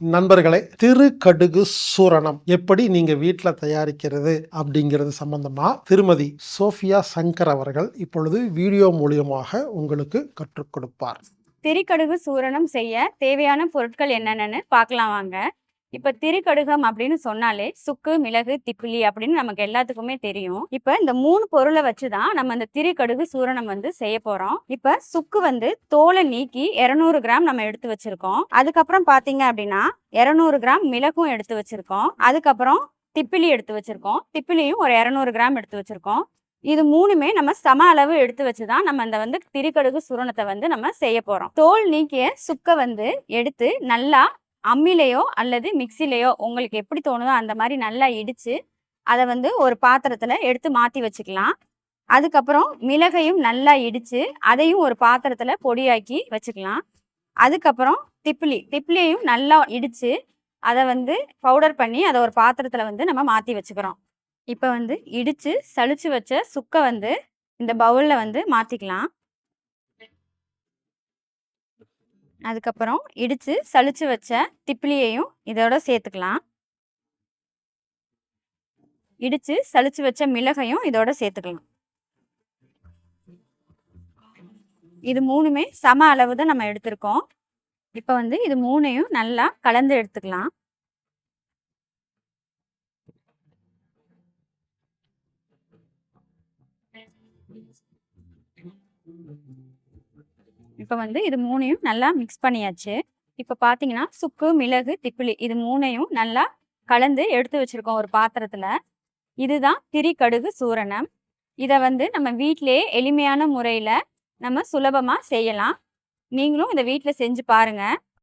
நண்பர்களே திருக்கடுகு சூரணம் எப்படி நீங்க வீட்டில் தயாரிக்கிறது அப்படிங்கிறது சம்பந்தமா திருமதி சோஃபியா சங்கர் அவர்கள் இப்பொழுது வீடியோ மூலியமாக உங்களுக்கு கற்றுக் கொடுப்பார். திரிக்கடுகு சூரணம் செய்ய தேவையான பொருட்கள் என்னென்னு பார்க்கலாம் வாங்க. இப்ப திரிக்கடுகம் அப்படின்னு சொன்னாலே சுக்கு மிளகு திப்பிலி அப்படின்னு நமக்கு எல்லாத்துக்குமே தெரியும். இப்ப இந்த மூணு பொருளை வச்சுதான் நம்ம இந்த திரிக்கடுகு சூரணம் வந்து செய்ய போறோம். இப்ப சுக்கு வந்து தோலை நீக்கி 200 கிராம் நம்ம எடுத்து வச்சிருக்கோம். அதுக்கப்புறம் பாத்தீங்க அப்படின்னா 200 கிராம் மிளகும் எடுத்து வச்சிருக்கோம். அதுக்கப்புறம் திப்பிலி எடுத்து வச்சிருக்கோம். திப்பிலியும் ஒரு 200 கிராம் எடுத்து வச்சிருக்கோம். இது மூணுமே நம்ம சம அளவு எடுத்து வச்சுதான் நம்ம இந்த வந்து திரிக்கடுகு சூரணத்தை வந்து நம்ம செய்ய போறோம். தோல் நீக்கிய சுக்க வந்து எடுத்து நல்லா அம்மிலேயோ அல்லது மிக்சிலேயோ உங்களுக்கு எப்படி தோணுதோ அந்த மாதிரி நல்லா இடித்து அதை வந்து ஒரு பாத்திரத்தில் எடுத்து மாற்றி வச்சுக்கலாம். அதுக்கப்புறம் மிளகையும் நல்லா இடித்து அதையும் ஒரு பாத்திரத்தில் பொடியாக்கி வச்சுக்கலாம். அதுக்கப்புறம் திப்பிலி திப்பிலியையும் நல்லா இடித்து அதை வந்து பவுடர் பண்ணி அதை ஒரு பாத்திரத்தில் வந்து நம்ம மாற்றி வச்சுக்கிறோம். இப்போ வந்து இடித்து சளிச்சு வச்ச சுக்கை வந்து இந்த பவுலில் வந்து மாற்றிக்கலாம் அதுக்கப்புறம் இடித்து சளிச்சு வச்ச திப்பிலியையும் இதோட சேர்த்துக்கலாம். இடித்து சளிச்சு வச்ச மிளகையும் இதோட சேர்த்துக்கலாம். இது மூணுமே சம அளவு தான் நம்ம எடுத்திருக்கோம். இப்போ வந்து இது மூணையும் நல்லா கலந்து எடுத்துக்கலாம். இப்போ வந்து இது மூணையும் நல்லா மிக்ஸ் பண்ணியாச்சு. இப்போ பார்த்தீங்கன்னா சுக்கு மிளகு திப்பிலி இது மூணையும் நல்லா கலந்து எடுத்து வச்சுருக்கோம் ஒரு பாத்திரத்தில். இதுதான் திரிக்கடுகு சூரணம். இதை வந்து நம்ம வீட்டிலேயே எளிமையான முறையில் நம்ம சுலபமாக செய்யலாம். நீங்களும் இதை வீட்டில் செஞ்சு பாருங்கள்